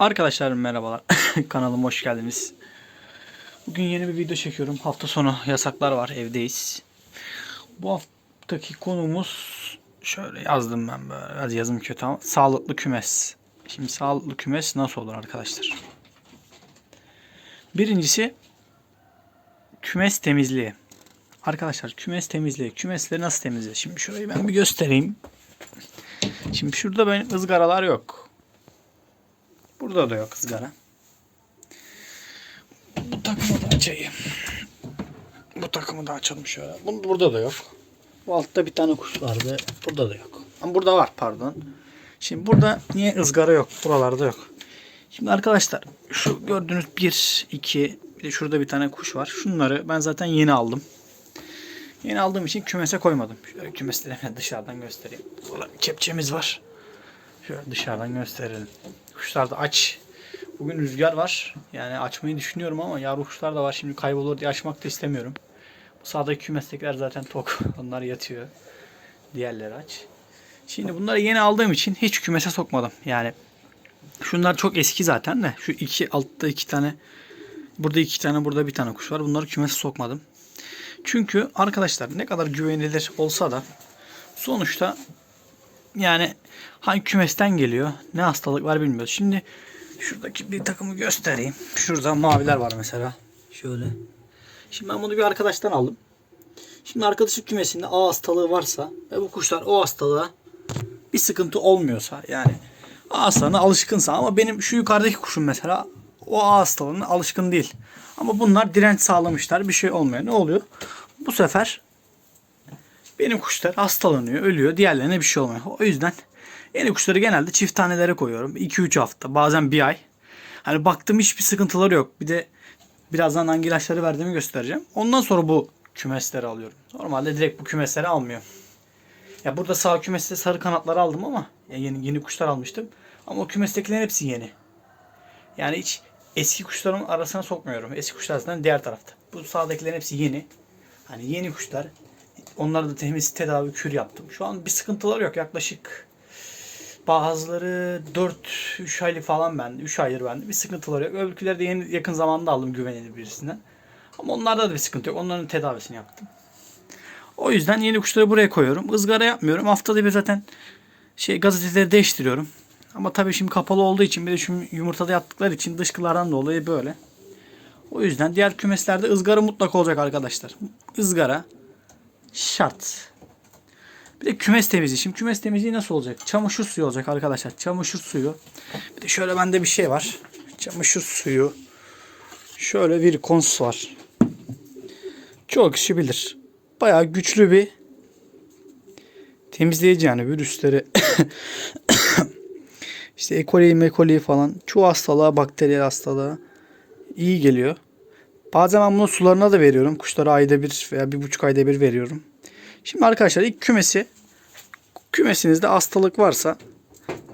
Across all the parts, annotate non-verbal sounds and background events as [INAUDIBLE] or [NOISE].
Arkadaşlar merhabalar. [LAUGHS] Kanalıma hoş geldiniz. Bugün yeni bir video çekiyorum. Hafta sonu yasaklar var. Evdeyiz. Bu haftaki konumuz şöyle yazdım ben böyle. Biraz yazım kötü ama sağlıklı kümes. Şimdi sağlıklı kümes nasıl olur arkadaşlar? Birincisi kümes temizliği. Arkadaşlar kümes temizliği. Kümesleri nasıl temizliği? Şimdi şurayı ben bir göstereyim. Şimdi şurada benim ızgaralar yok. Burada da yok ızgara. Bu takımı da açayım. Bu takımı da açalım şöyle. Bunu burada da yok. Bu altta bir tane kuş vardı. Burada da yok. Ama burada var pardon. Şimdi burada niye ızgara yok? Buralarda yok. Şimdi arkadaşlar şu gördüğünüz 1, 2 bir de şurada bir tane kuş var. Şunları ben zaten yeni aldım. Yeni aldığım için kümese koymadım. Şöyle kümesleri dışarıdan göstereyim. Burada kepçemiz var. Şöyle dışarıdan gösterelim. Kuşlar da aç. Bugün rüzgar var. Yani açmayı düşünüyorum ama yavru kuşlar da var. Şimdi kaybolur diye açmak da istemiyorum. Bu sağdaki kümestekiler zaten tok. [LAUGHS] Onlar yatıyor. Diğerleri aç. Şimdi bunları yeni aldığım için hiç kümese sokmadım. Yani şunlar çok eski zaten de. Şu iki altta iki tane burada iki tane burada bir tane kuş var. Bunları kümese sokmadım. Çünkü arkadaşlar ne kadar güvenilir olsa da sonuçta yani hangi kümesten geliyor ne hastalık var bilmiyoruz. Şimdi şuradaki bir takımı göstereyim. Şurada maviler var mesela. Şöyle. Şimdi ben bunu bir arkadaştan aldım. Şimdi arkadaşın kümesinde A hastalığı varsa ve bu kuşlar o hastalığa bir sıkıntı olmuyorsa yani A hastalığına alışkınsa ama benim şu yukarıdaki kuşum mesela o A hastalığına alışkın değil. Ama bunlar direnç sağlamışlar. Bir şey olmuyor. Ne oluyor? Bu sefer benim kuşlar hastalanıyor, ölüyor. Diğerlerine bir şey olmuyor. O yüzden yeni kuşları genelde çift tanelere koyuyorum. 2-3 hafta, bazen bir ay. Hani baktım hiçbir sıkıntıları yok. Bir de birazdan hangi ilaçları verdiğimi göstereceğim. Ondan sonra bu kümesleri alıyorum. Normalde direkt bu kümesleri almıyorum. Ya burada sağ kümeste sarı kanatları aldım ama yeni yeni kuşlar almıştım. Ama o kümestekilerin hepsi yeni. Yani hiç eski kuşların arasına sokmuyorum. Eski kuşlar zaten diğer tarafta. Bu sağdakilerin hepsi yeni. Hani yeni kuşlar. Onlara da temiz tedavi kür yaptım. Şu an bir sıkıntıları yok. Yaklaşık bazıları 4-3 aylık falan bende. 3 aydır bende. Bir sıkıntıları yok. Öbürküleri de yeni, yakın zamanda aldım güvenilir birisinden. Ama onlarda da bir sıkıntı yok. Onların tedavisini yaptım. O yüzden yeni kuşları buraya koyuyorum. Izgara yapmıyorum. Haftada bir zaten şey gazeteleri değiştiriyorum. Ama tabii şimdi kapalı olduğu için bir de şu yumurtada yattıkları için dışkılardan dolayı böyle. O yüzden diğer kümeslerde ızgara mutlaka olacak arkadaşlar. Izgara şart. Bir de kümes temizliği. Şimdi kümes temizliği nasıl olacak? Çamaşır suyu olacak arkadaşlar. Çamaşır suyu. Bir de şöyle bende bir şey var. Çamaşır suyu. Şöyle bir kons var. Çok kişi bilir. Bayağı güçlü bir temizleyici yani virüsleri [COUGHS] işte E. coli, M. coli falan çoğu hastalığa, bakteriyel hastalığa iyi geliyor. Bazen ben bunu sularına da veriyorum. Kuşlara ayda bir veya bir buçuk ayda bir veriyorum. Şimdi arkadaşlar ilk kümesi kümesinizde hastalık varsa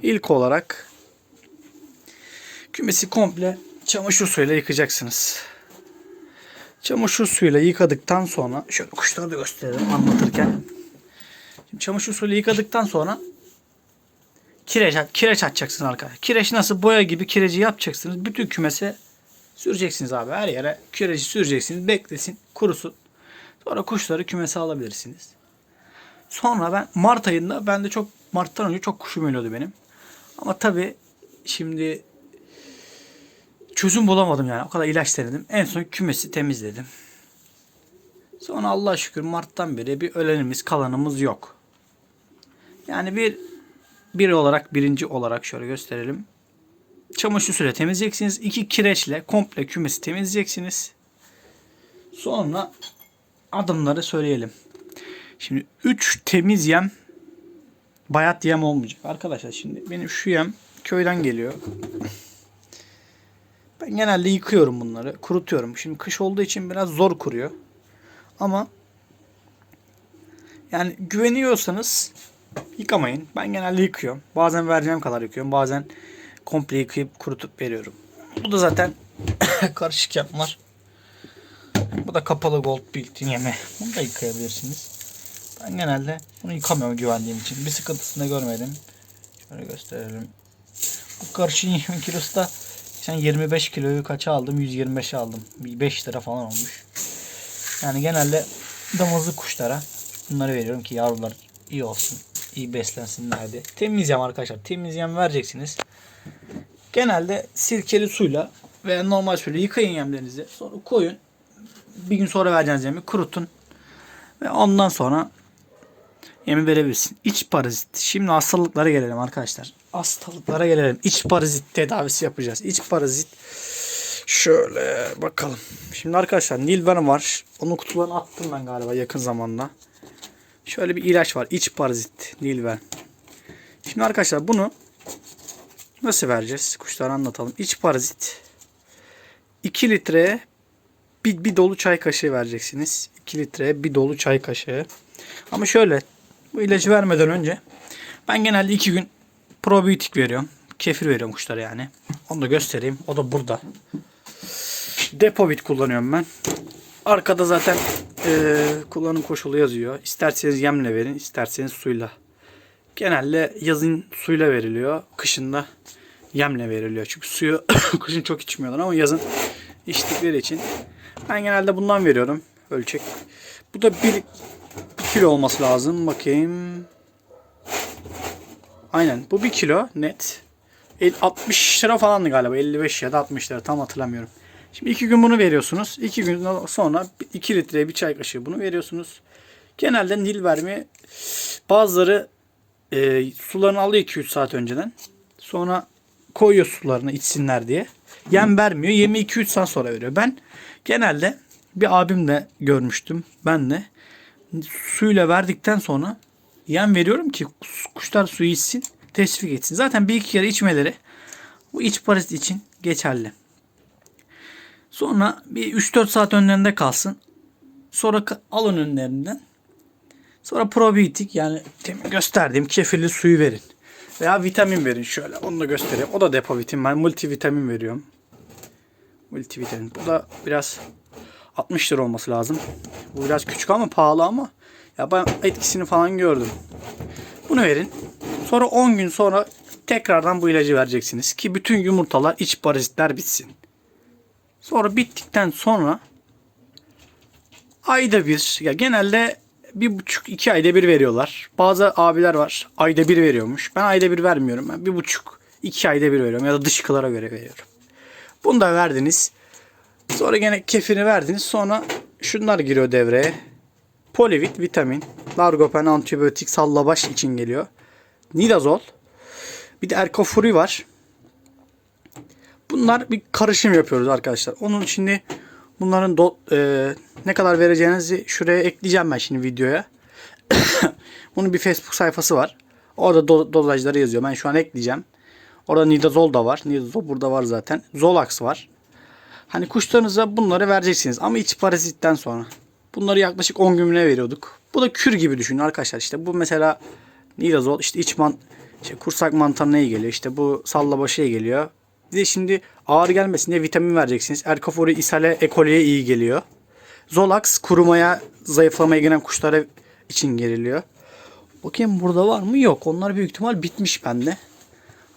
ilk olarak kümesi komple çamaşır suyuyla yıkacaksınız. Çamaşır suyuyla yıkadıktan sonra şöyle kuşları da gösterelim anlatırken. Şimdi çamaşır suyuyla yıkadıktan sonra kireç, kireç atacaksınız arkadaşlar. Kireç nasıl boya gibi kireci yapacaksınız. Bütün kümese süreceksiniz abi. Her yere kireci süreceksiniz. Beklesin kurusun. Sonra kuşları kümese alabilirsiniz. Sonra ben Mart ayında ben de çok Mart'tan önce çok kuşum ölüyordu benim. Ama tabi şimdi çözüm bulamadım yani. O kadar ilaç denedim. En son kümesi temizledim. Sonra Allah'a şükür Mart'tan beri bir ölenimiz kalanımız yok. Yani bir bir olarak birinci olarak şöyle gösterelim. Çamaşır suyla temizleyeceksiniz. İki kireçle komple kümesi temizleyeceksiniz. Sonra adımları söyleyelim. Şimdi 3 temiz yem bayat yem olmayacak. Arkadaşlar şimdi benim şu yem köyden geliyor. Ben genelde yıkıyorum bunları. Kurutuyorum. Şimdi kış olduğu için biraz zor kuruyor. Ama yani güveniyorsanız yıkamayın. Ben genelde yıkıyorum. Bazen vereceğim kadar yıkıyorum. Bazen komple yıkayıp kurutup veriyorum. Bu da zaten [COUGHS] karışık yapmalar. Bu da kapalı gold built-in yeme. Bunu da yıkayabilirsiniz. Ben genelde bunu yıkamıyorum güvendiğim için. Bir sıkıntısını görmedim. Şöyle gösterelim. Bu karışın yemin kilosu da sen 25 kiloyu kaça aldım? 125'e aldım. Bir 5 lira falan olmuş. Yani genelde damızlık kuşlara bunları veriyorum ki yavrular iyi olsun. iyi beslensinler diye. Temiz yem arkadaşlar. Temiz yem vereceksiniz. Genelde sirkeli suyla veya normal suyla yıkayın yemlerinizi. Sonra koyun. Bir gün sonra vereceğiniz yemi kurutun. Ve ondan sonra yemi verebilirsin. İç parazit. Şimdi hastalıklara gelelim arkadaşlar. Hastalıklara gelelim. İç parazit tedavisi yapacağız. İç parazit şöyle bakalım. Şimdi arkadaşlar Nilven var. Onun kutularını attım ben galiba yakın zamanda. Şöyle bir ilaç var. İç parazit Nilven. Şimdi arkadaşlar bunu nasıl vereceğiz? Kuşlara anlatalım. İç parazit 2 litreye bir, bir dolu çay kaşığı vereceksiniz. 2 litreye bir dolu çay kaşığı. Ama şöyle bu ilacı vermeden önce ben genelde 2 gün probiyotik veriyorum. Kefir veriyorum kuşlara yani. Onu da göstereyim. O da burada. Depovit kullanıyorum ben. Arkada zaten eee, kullanım koşulu yazıyor. İsterseniz yemle verin, isterseniz suyla. Genelde yazın suyla veriliyor. Kışında yemle veriliyor. Çünkü suyu [COUGHS] kışın çok içmiyorlar ama yazın içtikleri için ben genelde bundan veriyorum. Ölçek. Bu da 1 kilo olması lazım. Bakayım. Aynen. Bu 1 kilo net. El- 60 lira falandı galiba. 55 ya da 60 lira tam hatırlamıyorum. Şimdi 2 gün bunu veriyorsunuz. 2 gün sonra 2 litreye bir çay kaşığı bunu veriyorsunuz. Genelde nil verme bazıları e, sularını alıyor 2-3 saat önceden. Sonra koyuyor sularını içsinler diye. Yem vermiyor. Yemi 2-3 saat sonra veriyor. Ben genelde bir abim de görmüştüm. Ben de suyla verdikten sonra yem veriyorum ki kuşlar suyu içsin, teşvik etsin. Zaten bir iki kere içmeleri bu iç parazit için geçerli. Sonra bir 3-4 saat önlerinde kalsın. Sonra alın önlerinden. Sonra probiyotik yani demin gösterdiğim kefirli suyu verin. Veya vitamin verin şöyle. Onu da göstereyim. O da depovitamin. Ben multivitamin veriyorum. Multivitamin. Bu da biraz 60 lira olması lazım. Bu biraz küçük ama pahalı ama ya ben etkisini falan gördüm. Bunu verin. Sonra 10 gün sonra tekrardan bu ilacı vereceksiniz ki bütün yumurtalar iç parazitler bitsin. Sonra bittikten sonra ayda bir ya genelde bir buçuk iki ayda bir veriyorlar. Bazı abiler var ayda bir veriyormuş. Ben ayda bir vermiyorum. Ben bir buçuk iki ayda bir veriyorum ya da dışkılara göre veriyorum. Bunu da verdiniz. Sonra gene kefirini verdiniz. Sonra şunlar giriyor devreye. Polivit, vitamin, Largopen, antibiyotik, sallabaş için geliyor. Nidazol. Bir de Erkofuri var. Bunlar bir karışım yapıyoruz arkadaşlar. Onun şimdi bunların do- e, ne kadar vereceğinizi şuraya ekleyeceğim ben şimdi videoya. [COUGHS] Bunun bir Facebook sayfası var. Orada do- dozajları yazıyor. Ben şu an ekleyeceğim. Orada Nidazol da var. Nidazol burada var zaten. Zolax var. Hani kuşlarınıza bunları vereceksiniz ama iç parazitten sonra. Bunları yaklaşık 10 gününe veriyorduk. Bu da kür gibi düşünün arkadaşlar. İşte bu mesela nidazol işte iç man işte kursak mantarına iyi geliyor. İşte bu sallabaşıya geliyor. Bir de şimdi ağır gelmesin diye vitamin vereceksiniz. Erkofori ishale ekoliye iyi geliyor. Zolax kurumaya, zayıflamaya gelen kuşlara için geriliyor. Bakayım burada var mı? Yok. Onlar büyük ihtimal bitmiş bende.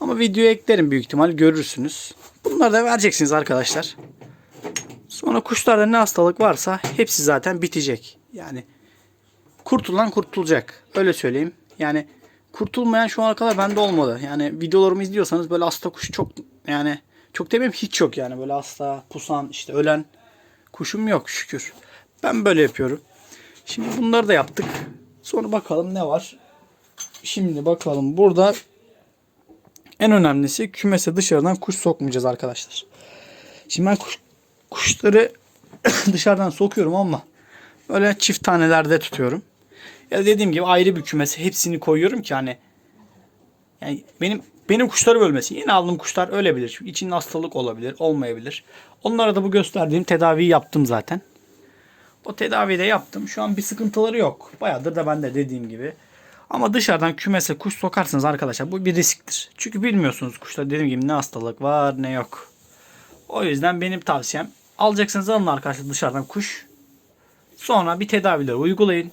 Ama videoya eklerim büyük ihtimal görürsünüz. Bunları da vereceksiniz arkadaşlar. Sonra kuşlarda ne hastalık varsa hepsi zaten bitecek. Yani kurtulan kurtulacak. Öyle söyleyeyim. Yani kurtulmayan şu ana kadar bende olmadı. Yani videolarımı izliyorsanız böyle hasta kuş çok yani çok demeyeyim hiç yok yani böyle hasta, pusan, işte ölen kuşum yok şükür. Ben böyle yapıyorum. Şimdi bunları da yaptık. Sonra bakalım ne var. Şimdi bakalım burada en önemlisi kümese dışarıdan kuş sokmayacağız arkadaşlar. Şimdi ben kuş, kuşları [COUGHS] dışarıdan sokuyorum ama böyle çift tanelerde tutuyorum. Ya dediğim gibi ayrı bir kümese hepsini koyuyorum ki hani yani benim benim kuşları bölmesin. Yeni aldığım kuşlar ölebilir. Çünkü içinde hastalık olabilir, olmayabilir. Onlara da bu gösterdiğim tedaviyi yaptım zaten. O tedaviyi de yaptım. Şu an bir sıkıntıları yok. Bayağıdır da ben de dediğim gibi. Ama dışarıdan kümese kuş sokarsanız arkadaşlar bu bir risktir. Çünkü bilmiyorsunuz kuşta dediğim gibi ne hastalık var ne yok. O yüzden benim tavsiyem alacaksınız alın arkadaşlar dışarıdan kuş. Sonra bir tedaviler uygulayın.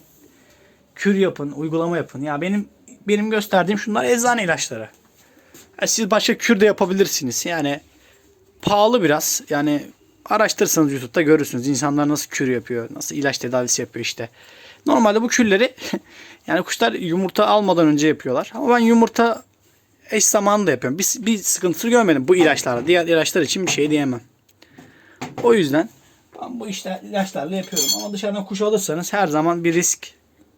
Kür yapın, uygulama yapın. Ya benim benim gösterdiğim şunlar eczane ilaçları. Siz başka kür de yapabilirsiniz. Yani pahalı biraz. Yani araştırırsanız YouTube'da görürsünüz. İnsanlar nasıl kür yapıyor, nasıl ilaç tedavisi yapıyor işte. Normalde bu külleri [LAUGHS] yani kuşlar yumurta almadan önce yapıyorlar. Ama ben yumurta eş zamanında yapıyorum. Bir, bir sıkıntısı görmedim bu ilaçlarla. Diğer ilaçlar için bir şey diyemem. O yüzden ben bu işte ilaçlarla yapıyorum. Ama dışarıdan kuş alırsanız her zaman bir risk.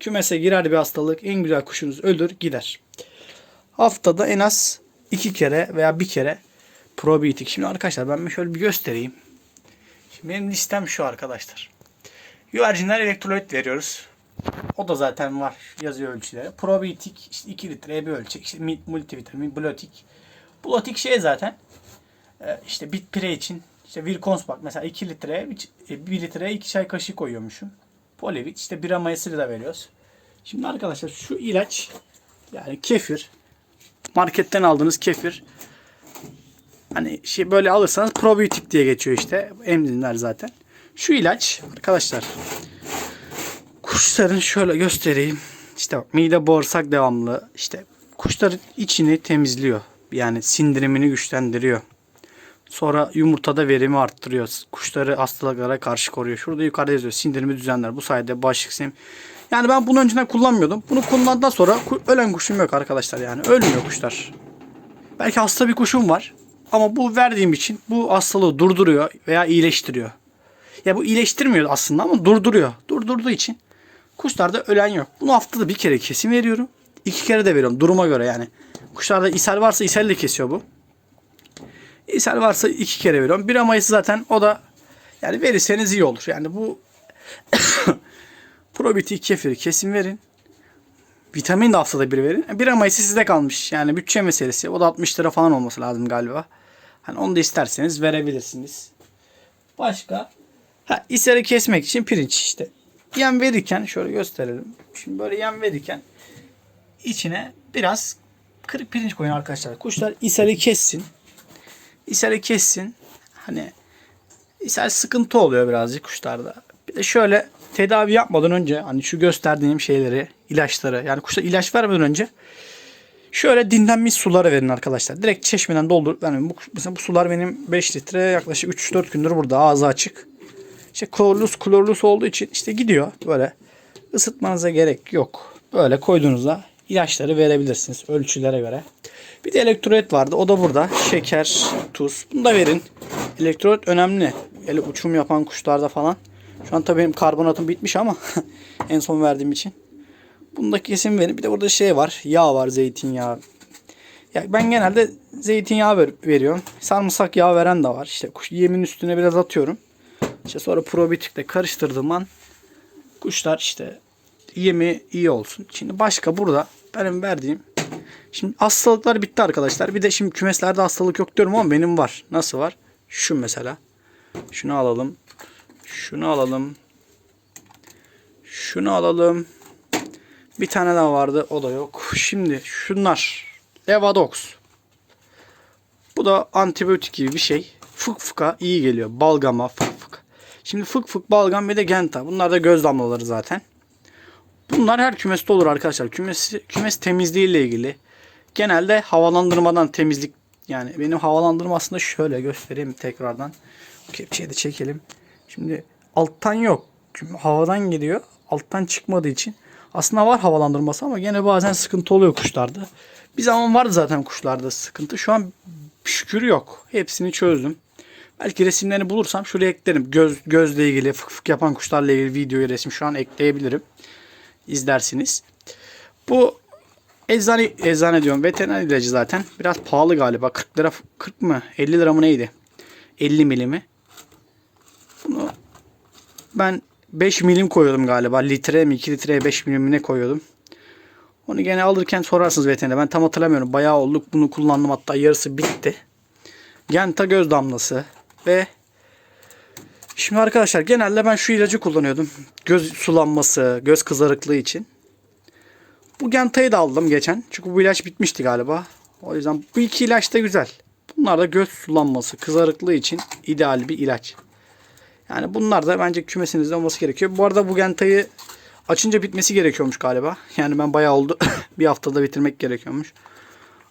Kümese girer bir hastalık. En güzel kuşunuz ölür gider. Haftada en az iki kere veya bir kere probiyotik. Şimdi arkadaşlar ben şöyle bir göstereyim. Şimdi benim listem şu arkadaşlar. Güvercinler elektrolit veriyoruz. O da zaten var. Yazıyor ölçüleri. Probiyotik işte 2 litreye bir ölçek. İşte mi- multivitamin, blotik. Blotik şey zaten. e, işte bit pire için işte Wilkons bak mesela 2 litreye 1 litreye 2 çay kaşığı koyuyormuşum. Polivit işte bira mayasıyla da veriyoruz. Şimdi arkadaşlar şu ilaç yani kefir marketten aldığınız kefir hani şey böyle alırsanız probiyotik diye geçiyor işte. Emzinler zaten. Şu ilaç arkadaşlar kuşların şöyle göstereyim. İşte bak mide bağırsak devamlı. İşte kuşların içini temizliyor. Yani sindirimini güçlendiriyor. Sonra yumurtada verimi arttırıyor. Kuşları hastalıklara karşı koruyor. Şurada yukarıda yazıyor. Sindirimi düzenler. Bu sayede bağışıklık sistemi. Yani ben bunu önceden kullanmıyordum. Bunu kullandıktan sonra ölen kuşum yok arkadaşlar yani. Ölmüyor kuşlar. Belki hasta bir kuşum var. Ama bu verdiğim için bu hastalığı durduruyor veya iyileştiriyor. Ya bu iyileştirmiyor aslında ama durduruyor. Durdurduğu için kuşlarda ölen yok. Bunu haftada bir kere kesim veriyorum. İki kere de veriyorum duruma göre yani. Kuşlarda ishal varsa ishal de kesiyor bu. İshal varsa iki kere veriyorum. Bir mayısı zaten o da yani verirseniz iyi olur. Yani bu [COUGHS] probiyotik kefiri kesin verin. Vitamin de haftada bir verin. Bir mayısı sizde kalmış. Yani bütçe meselesi. O da 60 lira falan olması lazım galiba. Hani onu da isterseniz verebilirsiniz. Başka? Ha, ishali kesmek için pirinç işte. Yem verirken şöyle gösterelim. Şimdi böyle yem verirken içine biraz kırık pirinç koyun arkadaşlar. Kuşlar ishali kessin. İshali kessin. Hani ishal sıkıntı oluyor birazcık kuşlarda. Bir de şöyle tedavi yapmadan önce hani şu gösterdiğim şeyleri, ilaçları yani kuşlar ilaç vermeden önce şöyle dinlenmiş suları verin arkadaşlar. Direkt çeşmeden doldur. Yani bu, mesela bu sular benim 5 litre yaklaşık 3-4 gündür burada ağzı açık. İşte klorlus klorlus olduğu için işte gidiyor böyle. Isıtmanıza gerek yok. Böyle koyduğunuzda ilaçları verebilirsiniz ölçülere göre. Bir de elektrolit vardı. O da burada. Şeker, tuz. Bunu da verin. Elektrolit önemli. Ele uçum yapan kuşlarda falan. Şu an tabii benim karbonatım bitmiş ama [LAUGHS] en son verdiğim için. Bunu da kesin verin. Bir de burada şey var. Yağ var. Zeytinyağı. Ya ben genelde zeytinyağı ver, veriyorum. Sarımsak yağı veren de var. İşte kuş yemin üstüne biraz atıyorum. İşte sonra probiyotikle karıştırdığım an kuşlar işte yemi iyi olsun. Şimdi başka burada benim verdiğim Şimdi hastalıklar bitti arkadaşlar. Bir de şimdi kümeslerde hastalık yok diyorum ama benim var. Nasıl var? Şu mesela. Şunu alalım. Şunu alalım. Şunu alalım. Bir tane daha vardı. O da yok. Şimdi şunlar. Levadox. Bu da antibiyotik gibi bir şey. Fık fıka iyi geliyor. Balgama fık fık. Şimdi fık fık balgam bir de genta. Bunlar da göz damlaları zaten. Bunlar her kümeste olur arkadaşlar. Kümes, kümes temizliği ile ilgili. Genelde havalandırmadan temizlik yani benim havalandırma şöyle göstereyim tekrardan. Kepçeyi de çekelim. Şimdi alttan yok. Havadan geliyor. Alttan çıkmadığı için. Aslında var havalandırması ama gene bazen sıkıntı oluyor kuşlarda. Bir zaman vardı zaten kuşlarda sıkıntı. Şu an şükür yok. Hepsini çözdüm. Belki resimlerini bulursam şuraya eklerim. Göz, gözle ilgili fık fık yapan kuşlarla ilgili videoyu resim şu an ekleyebilirim. İzlersiniz. Bu eczane, eczane diyorum veteriner ilacı zaten. Biraz pahalı galiba. 40 lira 40 mı? 50 lira mı neydi? 50 milimi. Bunu ben 5 milim koyuyordum galiba. Litre mi 2 litreye 5 milim ne koyuyordum. Onu gene alırken sorarsınız veterinere. Ben tam hatırlamıyorum. Bayağı olduk. Bunu kullandım. Hatta yarısı bitti. Genta göz damlası ve Şimdi arkadaşlar genelde ben şu ilacı kullanıyordum. Göz sulanması, göz kızarıklığı için. Bu Genta'yı da aldım geçen. Çünkü bu ilaç bitmişti galiba. O yüzden bu iki ilaç da güzel. Bunlar da göz sulanması, kızarıklığı için ideal bir ilaç. Yani bunlar da bence kümesinizde olması gerekiyor. Bu arada bu Genta'yı açınca bitmesi gerekiyormuş galiba. Yani ben bayağı oldu. [LAUGHS] bir haftada bitirmek gerekiyormuş.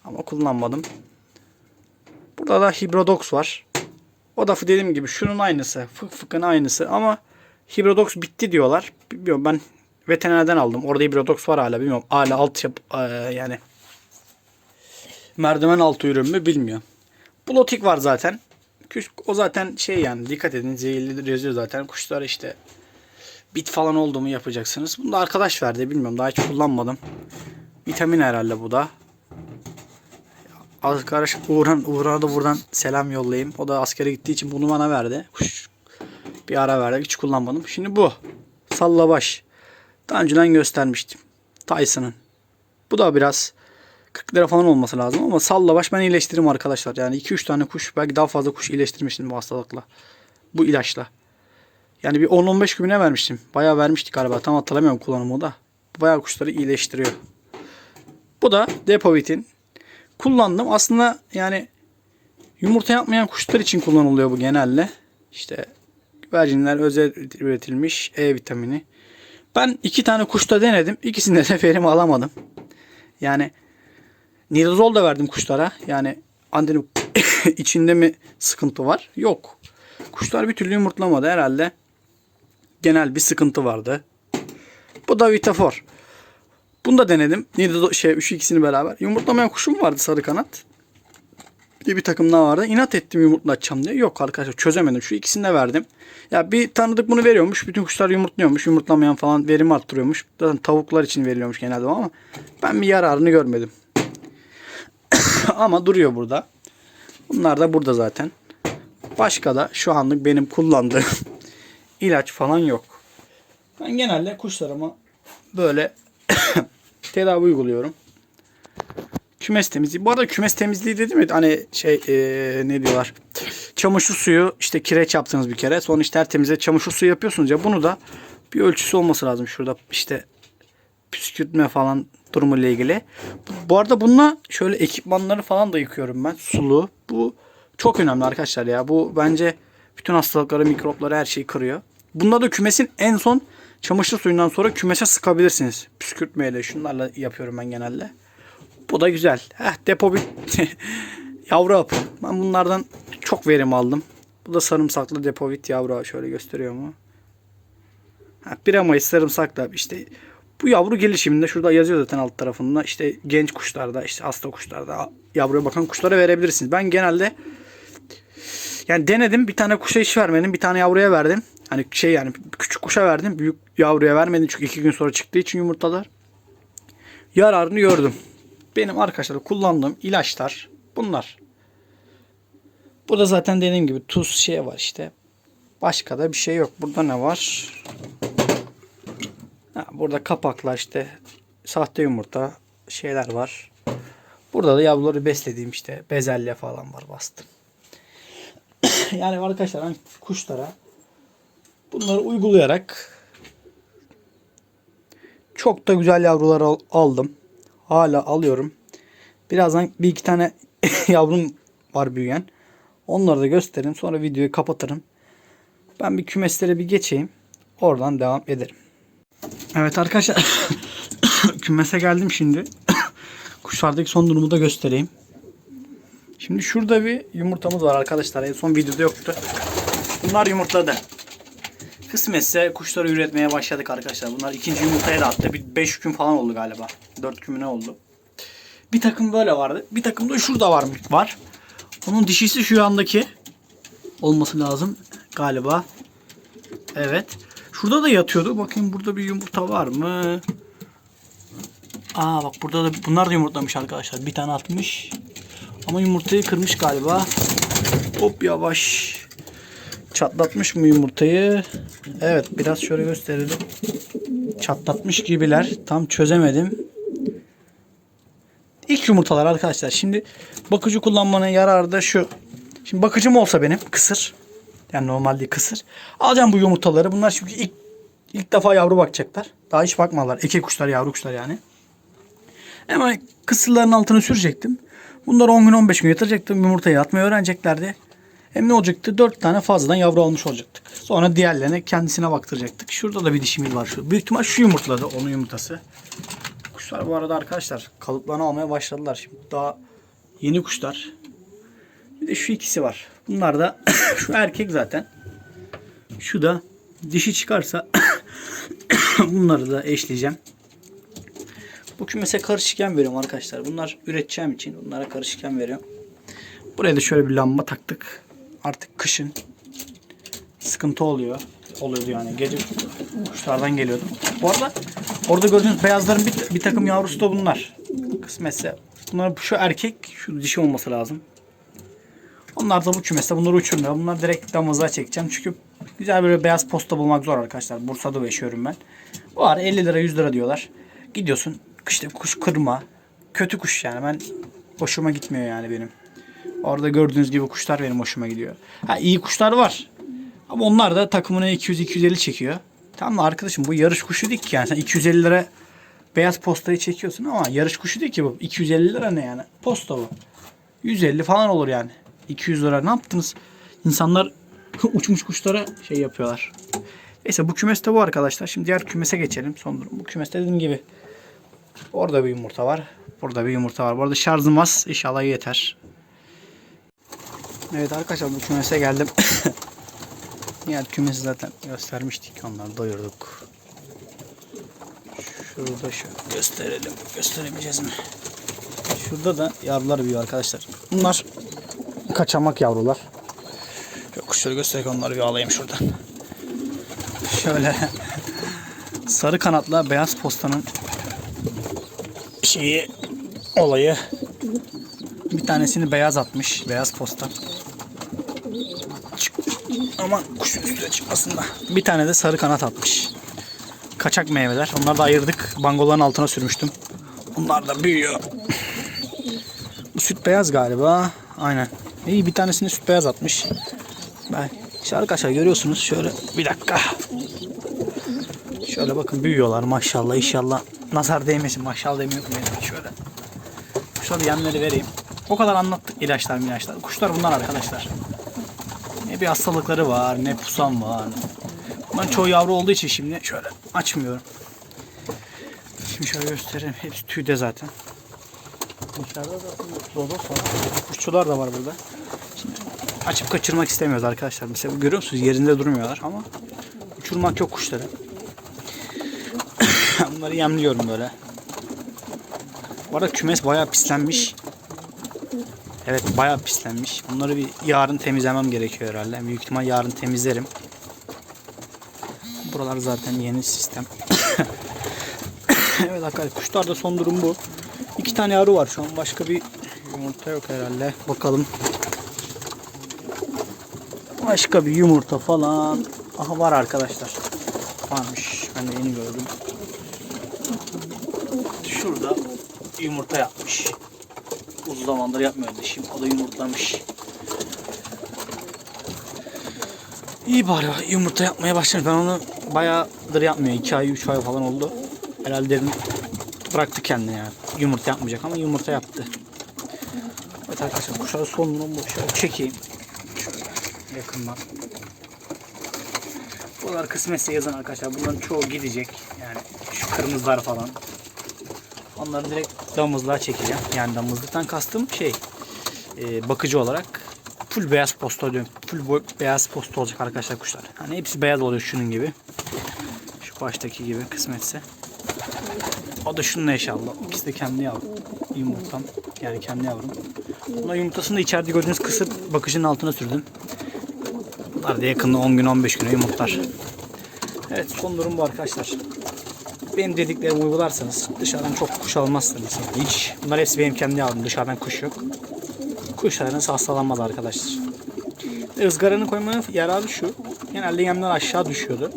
Ama kullanmadım. Burada da Hibrodox var. O da dediğim gibi şunun aynısı. Fık fıkın aynısı ama Hibrodox bitti diyorlar. Bilmiyorum ben veterinerden aldım. Orada Hibrodox var hala bilmiyorum. Hala alt yap eee, yani merdiven altı ürün mü bilmiyorum. Blotik var zaten. O zaten şey yani dikkat edin zehirlidir yazıyor zaten. Kuşlar işte bit falan oldu mu yapacaksınız. Bunu da arkadaş verdi bilmiyorum daha hiç kullanmadım. Vitamin herhalde bu da. Arkadaş Uğur'un Uğur'a da buradan selam yollayayım. O da askere gittiği için bunu bana verdi. Bir ara verdi. Hiç kullanmadım. Şimdi bu. Sallabaş. Daha önceden göstermiştim. Tyson'ın. Bu da biraz 40 lira falan olması lazım ama sallabaş ben iyileştiririm arkadaşlar. Yani 2-3 tane kuş belki daha fazla kuş iyileştirmiştim bu hastalıkla. Bu ilaçla. Yani bir 10-15 güne vermiştim. Bayağı vermiştik galiba. Tam hatırlamıyorum kullanımı da. Bayağı kuşları iyileştiriyor. Bu da Depovit'in. Kullandım. Aslında yani yumurta yapmayan kuşlar için kullanılıyor bu genelde. İşte güvercinler özel üretilmiş E vitamini. Ben iki tane kuşta denedim. İkisinde de verimi alamadım. Yani Nidazol da verdim kuşlara. Yani antenin [LAUGHS] içinde mi sıkıntı var? Yok. Kuşlar bir türlü yumurtlamadı herhalde. Genel bir sıkıntı vardı. Bu da Vitafor. Bunu da denedim. Nidazol şey şu ikisini beraber. Yumurtlamayan kuşum vardı sarı kanat. Bir bir takım daha vardı. İnat ettim yumurtlatacağım diye. Yok arkadaşlar çözemedim. Şu ikisini de verdim. Ya bir tanıdık bunu veriyormuş. Bütün kuşlar yumurtluyormuş. Yumurtlamayan falan verimi arttırıyormuş. Zaten tavuklar için veriliyormuş genelde ama ben bir yararını görmedim. [COUGHS] ama duruyor burada. Bunlar da burada zaten. Başka da şu anlık benim kullandığım [LAUGHS] ilaç falan yok. Ben genelde kuşlarıma böyle [COUGHS] tedavi uyguluyorum. Kümes temizliği. Bu arada kümes temizliği dedim mi? Hani şey eee, ne diyorlar? Çamaşır suyu işte kireç yaptınız bir kere. Sonra işte tertemize çamaşır suyu yapıyorsunuz ya. Bunu da bir ölçüsü olması lazım. Şurada işte püskürtme falan durumu ile ilgili. Bu arada bununla şöyle ekipmanları falan da yıkıyorum ben. Sulu. Bu çok önemli arkadaşlar ya. Bu bence bütün hastalıkları, mikropları her şeyi kırıyor. Bunda da kümesin en son çamaşır suyundan sonra kümese sıkabilirsiniz. Püskürtmeyle şunlarla yapıyorum ben genelde. Bu da güzel. Heh, depo bir [LAUGHS] yavru hapı. Ben bunlardan çok verim aldım. Bu da sarımsaklı depovit yavru. Şöyle gösteriyor mu? Ha, 1 Mayıs sarımsaklı işte bu yavru gelişiminde şurada yazıyor zaten alt tarafında işte genç kuşlarda işte hasta kuşlarda yavruya bakan kuşlara verebilirsiniz. Ben genelde yani denedim bir tane kuşa hiç vermedim bir tane yavruya verdim. Hani şey yani küçük kuşa verdim büyük yavruya vermedim çünkü iki gün sonra çıktığı için yumurtalar. Yararını gördüm. Benim arkadaşlar kullandığım ilaçlar bunlar. Burada zaten dediğim gibi tuz şey var işte. Başka da bir şey yok. Burada ne var? Ha, burada kapaklar işte sahte yumurta şeyler var. Burada da yavruları beslediğim işte bezelye falan var bastım. [COUGHS] yani arkadaşlar ben kuşlara bunları uygulayarak çok da güzel yavrular al- aldım. Hala alıyorum. Birazdan bir iki tane [COUGHS] yavrum var büyüyen. Onları da gösteririm. Sonra videoyu kapatırım. Ben bir kümeslere bir geçeyim. Oradan devam ederim. Evet arkadaşlar. [COUGHS] Kümese geldim şimdi. Kuşlardaki son durumu da göstereyim. Şimdi şurada bir yumurtamız var arkadaşlar. En son videoda yoktu. Bunlar yumurtladı. Kısmetse kuşları üretmeye başladık arkadaşlar. Bunlar ikinci yumurtaya da attı. Bir 5 gün falan oldu galiba. 4 gün ne oldu? Bir takım böyle vardı. Bir takım da şurada var. var. Onun dişisi şu yandaki olması lazım galiba. Evet. Şurada da yatıyordu. Bakayım burada bir yumurta var mı? Aa bak burada da bunlar da yumurtlamış arkadaşlar. Bir tane atmış. Ama yumurtayı kırmış galiba. Hop yavaş. Çatlatmış mı yumurtayı? Evet biraz şöyle gösterelim. Çatlatmış gibiler. Tam çözemedim. İlk yumurtalar arkadaşlar. Şimdi bakıcı kullanmanın yararı da şu. Şimdi bakıcım olsa benim kısır. Yani normalde kısır. Alacağım bu yumurtaları. Bunlar çünkü ilk ilk defa yavru bakacaklar. Daha hiç bakmadılar. Eke kuşlar, yavru kuşlar yani. Hemen kısırların altını sürecektim. Bunları 10 gün 15 gün yatıracaktım. Yumurtayı atmayı öğreneceklerdi. Hem ne olacaktı? 4 tane fazladan yavru almış olacaktık. Sonra diğerlerine kendisine baktıracaktık. Şurada da bir dişimiz var. Şu. Büyük ihtimal şu yumurtladı. Onun yumurtası. Kuşlar bu arada arkadaşlar kalıplarını almaya başladılar. Şimdi daha yeni kuşlar. Bir de şu ikisi var. Bunlar da [COUGHS] şu erkek zaten. Şu da dişi çıkarsa [COUGHS] bunları da eşleyeceğim. Bu kümese karışıkken veriyorum arkadaşlar. Bunlar üreteceğim için bunlara karışıkken veriyorum. Buraya da şöyle bir lamba taktık. Artık kışın sıkıntı oluyor. Oluyordu yani. Gece kuşlardan geliyordu. Bu arada orada gördüğünüz beyazların bir, bir takım yavrusu da bunlar. Kısmetse. Bunlar şu erkek, şu dişi olması lazım. Onlar da bu kümeste. Bunları uçurmuyor. Bunlar direkt damızlığa çekeceğim. Çünkü güzel böyle beyaz posta bulmak zor arkadaşlar. Bursa'da yaşıyorum ben. Bu ara 50 lira 100 lira diyorlar. Gidiyorsun işte kuş kırma. Kötü kuş yani. Ben hoşuma gitmiyor yani benim. Orada gördüğünüz gibi kuşlar benim hoşuma gidiyor. Ha iyi kuşlar var. Ama onlar da takımına 200-250 çekiyor. Tamam arkadaşım bu yarış kuşu değil ki yani. Sen 250 lira beyaz postayı çekiyorsun ama yarış kuşu değil ki bu. 250 lira ne yani? Posta bu. 150 falan olur yani. 200 lira ne yaptınız? İnsanlar [LAUGHS] uçmuş kuşlara şey yapıyorlar. Neyse bu kümeste bu arkadaşlar. Şimdi diğer kümese geçelim. Son durum. Bu kümeste dediğim gibi orada bir yumurta var. Burada bir yumurta var. Bu arada şarjım az. İnşallah yeter. Evet arkadaşlar bu kümese geldim. [LAUGHS] Diğer kümesi zaten göstermiştik. Onları doyurduk. Şurada şöyle gösterelim. Gösterebileceğiz mi? Şurada da yavrular büyüyor arkadaşlar. Bunlar kaçamak yavrular. Yok şöyle göstereyim onları bir alayım şuradan. Şöyle [LAUGHS] sarı kanatla beyaz postanın şeyi olayı bir tanesini beyaz atmış. Beyaz posta. Çık. Ama kuşun üstüne çıkmasın da. Bir tane de sarı kanat atmış. Kaçak meyveler. Onları da ayırdık. Bangoların altına sürmüştüm. Onlar da büyüyor. Bu süt beyaz galiba. Aynen. İyi bir tanesini süt beyaz atmış. Ben işte arkadaşlar görüyorsunuz şöyle bir dakika. Şöyle bakın büyüyorlar maşallah inşallah. Nazar değmesin maşallah demiyor muyum? Şöyle. Şöyle yemleri vereyim. O kadar anlattık ilaçlar ilaçlar. Kuşlar bunlar arkadaşlar. Ne bir hastalıkları var ne pusam var. Bunların çoğu yavru olduğu için şimdi şöyle açmıyorum. Şimdi şöyle göstereyim. Hepsi tüyde zaten. Dışarıda da lodos var. Kuşçular da var burada. Şimdi açıp kaçırmak istemiyoruz arkadaşlar. Mesela görüyor musunuz? Yerinde durmuyorlar ama uçurmak yok kuşları. [LAUGHS] Bunları yemliyorum böyle. Bu arada kümes bayağı pislenmiş. Evet bayağı pislenmiş. Bunları bir yarın temizlemem gerekiyor herhalde. Büyük ihtimal yarın temizlerim. Buralar zaten yeni sistem. [LAUGHS] evet arkadaşlar kuşlarda son durum bu. İki tane yavru var şu an. Başka bir yumurta yok herhalde. Bakalım. Başka bir yumurta falan. Aha var arkadaşlar. Varmış. Ben de yeni gördüm. Şurada yumurta yapmış. Uzun zamandır yapmıyordu. Şimdi o da yumurtlamış. İyi bari yumurta yapmaya başlamış. Ben onu bayağıdır yapmıyor. 2 ay 3 ay falan oldu. Herhalde dedim bıraktı kendini yani. Yumurta yapmayacak ama yumurta yaptı. Evet arkadaşlar kuşları sonunu bu şöyle çekeyim. Şöyle yakından. Buralar kısmetse yazın arkadaşlar. Bunların çoğu gidecek. Yani kırmızılar falan. Onları direkt damızlığa çekeceğim. Yani damızlıktan kastım şey e, bakıcı olarak full beyaz posta diyorum. Full beyaz posta olacak arkadaşlar kuşlar. Hani hepsi beyaz oluyor şunun gibi. Şu baştaki gibi kısmetse. O da şununla inşallah. İkisi de kendi yavrum. Yumurtam. Yani kendi yavrum. Buna yumurtasını da içeride gördüğünüz kısıp bakıcının altına sürdüm. Bunlar da yakında 10 gün 15 gün yumurtlar. Evet son durum bu arkadaşlar. Benim dediklerimi uygularsanız dışarıdan çok kuş almazsınız. Hiç. Bunlar hepsi benim kendi yavrum. Dışarıdan kuş yok. Kuşlarınız hastalanmaz arkadaşlar. Izgaranı koymanın yararı şu. Genelde yemler aşağı düşüyordu.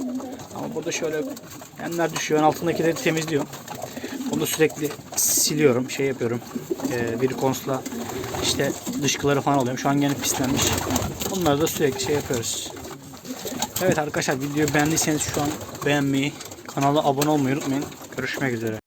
Ama burada şöyle yemler düşüyor. Ben altındakileri temizliyorum. Onu sürekli siliyorum. Şey yapıyorum. Ee, bir konsla işte dışkıları falan oluyor. Şu an gene pislenmiş. Bunları da sürekli şey yapıyoruz. Evet arkadaşlar videoyu beğendiyseniz şu an beğenmeyi, kanala abone olmayı unutmayın. Görüşmek üzere.